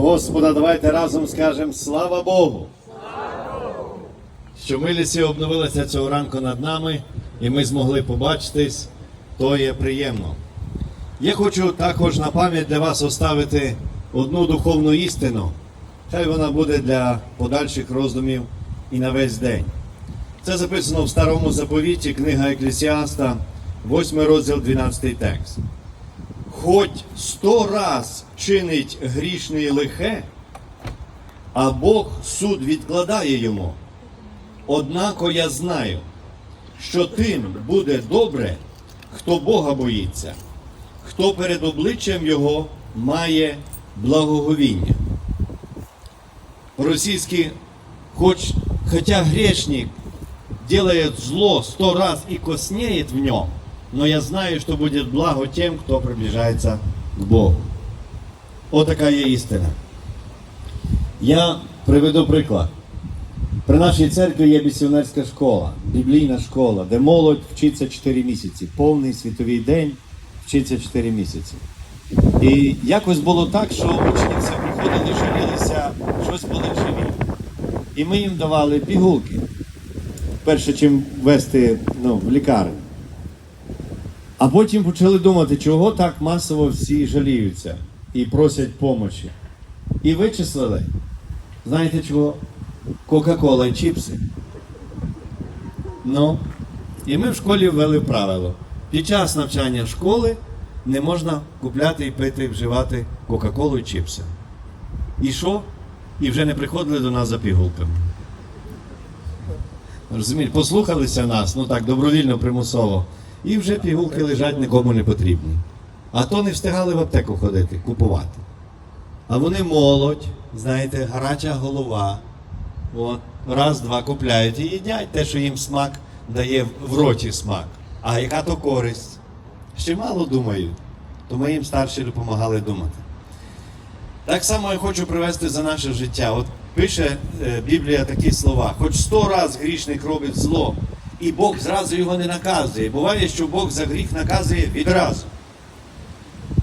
Господа, давайте разом скажемо слава Богу. Що милість обновилася цього ранку над нами, і ми змогли побачитись, то є приємно. Я хочу також на пам'ять для вас оставити одну духовну істину. Хай вона буде для подальших роздумів і на весь день. Це записано в старому заповіті, книга Еклесіаста, 8 розділ, 12 текст. Хоч сто раз чинить грішний лихе, а Бог суд відкладає йому. Однако я знаю, що тим буде добре, хто Бога боїться, хто перед обличчям Його має благоговіння. По-російськи, хоч, хотя грешник делает зло сто раз и коснеет в нем, но я знаю, что будет благо тем, кто приближается к Богу. Отака є істина. Я приведу приклад. При нашій церкві є місіонерська школа, біблійна школа, де молодь вчиться 4 місяці. Повний світовий день вчиться 4 місяці. І якось було так, що учні все приходили, жалілися, щось живіт. І ми їм давали пігулки. Перше, чим вести ну, в лікарню. А потім почали думати, чого так масово всі жаліються і просять помочі. І вичислили, знаєте чого? Кока-кола і чіпси. Ну, і ми в школі ввели правило. Під час навчання школи не можна купляти і пити, вживати Кока-Колу і чіпси. І що? І вже не приходили до нас за пігулками. Розумієте, послухалися нас, ну так, добровільно, примусово, і вже пігулки лежать нікому не потрібні. А то не встигали в аптеку ходити, купувати. А вони молодь, знаєте, гаряча голова. От, раз-два купляють і їдять те, що їм смак дає в роті смак. А яка то користь? Ще мало думають, то ми їм старші допомагали думати. Так само я хочу привести за наше життя. От пише е, Біблія такі слова: хоч сто раз грішник робить зло, і Бог зразу його не наказує. Буває, що Бог за гріх наказує відразу.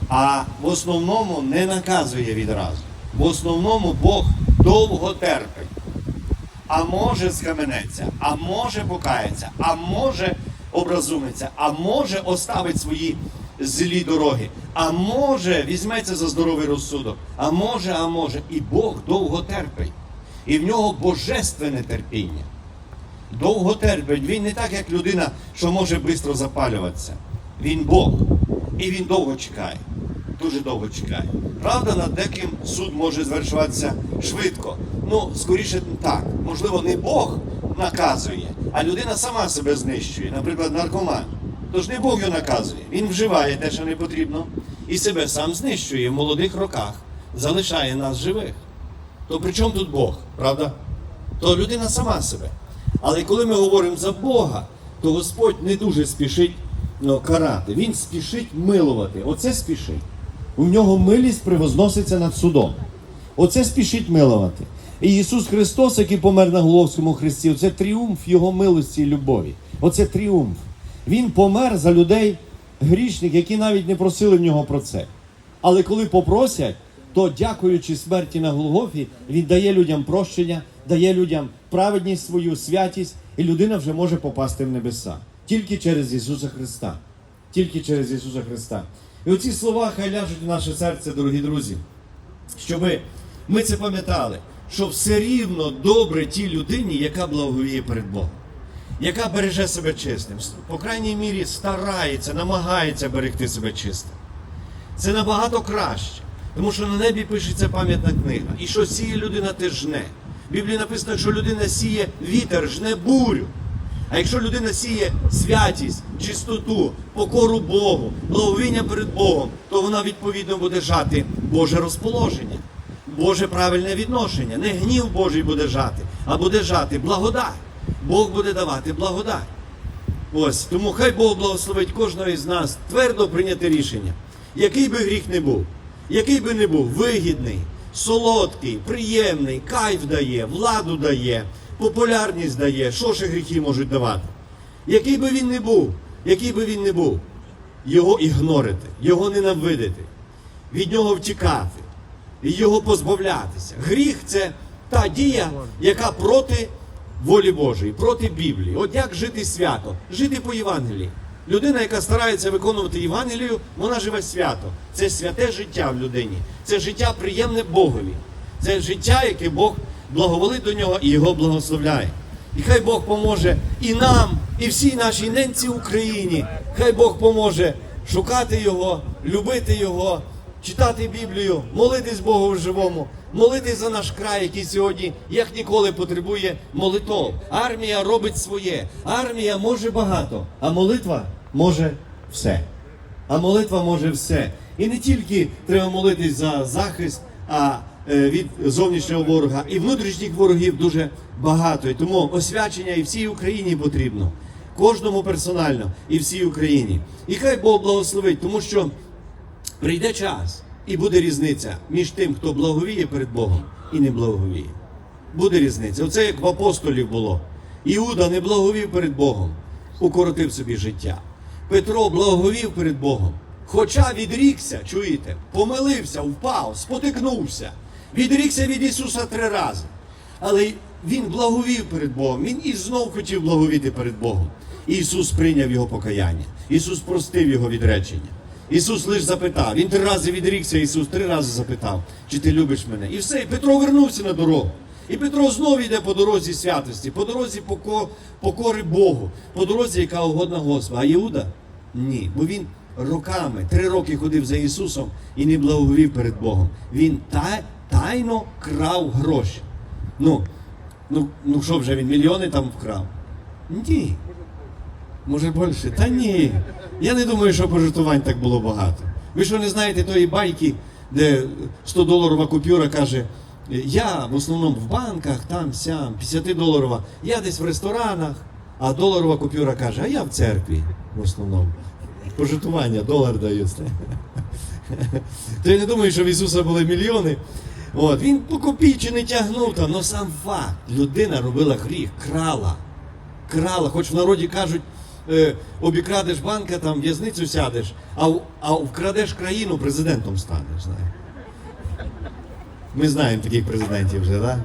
А в основному не наказує відразу. В основному Бог довго терпить. А може схаменеться, а може покається, а може образумиться, а може оставить свої злі дороги, а може візьметься за здоровий розсудок, а може, а може, і Бог довго терпить. І в нього божественне терпіння. Довго терпить. Він не так, як людина, що може швидко запалюватися. Він Бог. І він довго чекає. Дуже довго чекає. Правда, над деким суд може звершуватися швидко. Ну, скоріше так. Можливо, не Бог наказує, а людина сама себе знищує, наприклад, наркоман. Тож не Бог його наказує. Він вживає те, що не потрібно, і себе сам знищує в молодих роках, залишає нас живих. То при чому тут Бог, правда? То людина сама себе. Але коли ми говоримо за Бога, то Господь не дуже спішить ну, карати. Він спішить милувати. Оце спішить. У нього милість превозноситься над судом. Оце спішить милувати. І Ісус Христос, який помер на Головському хресті, це тріумф Його милості і любові. Оце тріумф. Він помер за людей грішних, які навіть не просили в нього про це. Але коли попросять, то дякуючи смерті на Голгофі, він дає людям прощення, дає людям праведність свою, святість, і людина вже може попасти в небеса. Тільки через Ісуса Христа. Тільки через Ісуса Христа. І оці слова хай ляжуть в наше серце, дорогі друзі, щоб ми це пам'ятали, що все рівно добре тій людині, яка благовіє перед Богом яка береже себе чистим, по крайній мірі старається, намагається берегти себе чистим. Це набагато краще, тому що на небі пишеться пам'ятна книга. І що сіє людина, те жне. Біблії написано, що людина сіє вітер, жне бурю. А якщо людина сіє святість, чистоту, покору Богу, благовіння перед Богом, то вона відповідно буде жати Боже розположення, Боже правильне відношення. Не гнів Божий буде жати, а буде жати благодать. Бог буде давати благодать. Ось тому хай Бог благословить кожного із нас твердо прийняти рішення, який би гріх не був, який би не був вигідний, солодкий, приємний, кайф дає, владу дає, популярність дає, що ще гріхи можуть давати. Який би він не був, який би він не був, його ігнорити, його ненавидити, від нього втікати. і його позбавлятися. Гріх це та дія, яка проти волі Божої, проти Біблії. От як жити свято? Жити по Євангелії. Людина, яка старається виконувати Євангелію, вона живе свято. Це святе життя в людині. Це життя приємне Богові. Це життя, яке Бог благоволить до нього і його благословляє. І хай Бог поможе і нам, і всій нашій ненці Україні. Хай Бог поможе шукати Його, любити Його, читати Біблію, молитись Богу живому, молитись за наш край, який сьогодні як ніколи потребує молитов. Армія робить своє. Армія може багато, а молитва може все. А молитва може все. І не тільки треба молитись за захист, а е, від зовнішнього ворога, і внутрішніх ворогів дуже багато. І тому освячення і всій Україні потрібно. Кожному персонально і всій Україні. І хай Бог благословить, тому що прийде час і буде різниця між тим, хто благовіє перед Богом і не благовіє. Буде різниця. Оце як в апостолів було. Іуда не благовів перед Богом, укоротив собі життя. Петро благовів перед Богом. Хоча відрікся, чуєте, помилився, впав, спотикнувся, відрікся від Ісуса три рази. Але він благовів перед Богом, він і знов хотів благовіти перед Богом. Ісус прийняв його покаяння. Ісус простив його відречення. Ісус лише запитав. Він три рази відрікся, Ісус три рази запитав, чи ти любиш мене. І все, і Петро вернувся на дорогу. І Петро знову йде по дорозі святості, по дорозі покори Богу, по дорозі, яка угодна Господа. А Іуда ні. Бо він роками, три роки ходив за Ісусом і не благовів перед Богом. Він та, тайно крав гроші. Ну, ну, ну що вже він мільйони там вкрав? Ні. Може більше? Та ні. Я не думаю, що пожертвувань так було багато. Ви що не знаєте тої байки, де 100 доларова купюра каже, я в основному в банках, там, сям, 50 доларова, я десь в ресторанах, а доларова купюра каже, а я в церкві в основному. Пожертвування, долар дають. То я не думаю, що в Ісуса були мільйони. От, він по копійчі не тягнув там, але сам факт. Людина робила гріх, крала крала, хоч в народі кажуть, е, обікрадеш банка, там в'язницю сядеш, а, а вкрадеш країну, президентом станеш. Знаєш. Ми знаємо таких президентів вже?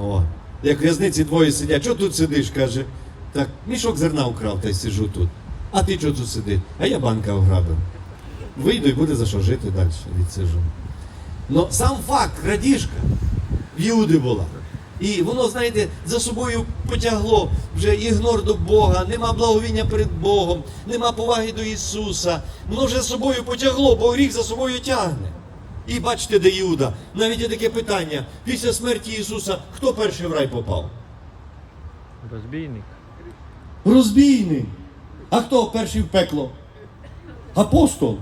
О. Як в'язниці двоє сидять, що тут сидиш? каже, так, мішок зерна вкрав, та й сижу тут. А ти чого тут сидиш? А я банка ограбив. Вийду і буде за що жити далі, відсижу. Но сам факт, крадіжка в Іуди була. І воно, знаєте, за собою потягло вже ігнор до Бога, нема благовіння перед Богом, нема поваги до Ісуса. Воно вже за собою потягло, бо гріх за собою тягне. І бачите, де Іуда. Навіть є таке питання: після смерті Ісуса хто перший в рай попав? Розбійник. Розбійник. А хто перший в пекло? Апостол.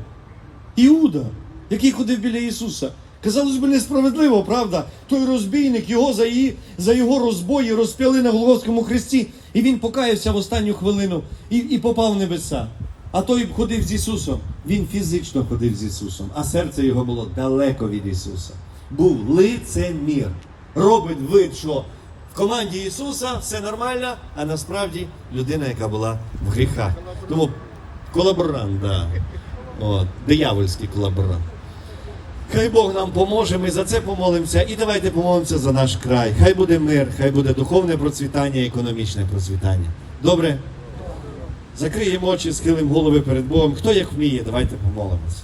Іуда, який ходив біля Ісуса. Казалось би, несправедливо, правда? Той розбійник, його за, її, за його розбої розп'яли на Голгофському хресті, і він покаявся в останню хвилину і, і попав в небеса. А той ходив з Ісусом. Він фізично ходив з Ісусом, а серце його було далеко від Ісуса. Був лицемір. Робить вид, що в команді Ісуса все нормально, а насправді людина, яка була в гріхах. Тому колаборант, да. От, диявольський колаборант. Хай Бог нам поможе, ми за це помолимося і давайте помолимося за наш край. Хай буде мир, хай буде духовне процвітання, економічне процвітання. Добре? Закриємо очі, схилимо голови перед Богом. Хто як вміє, давайте помолимося.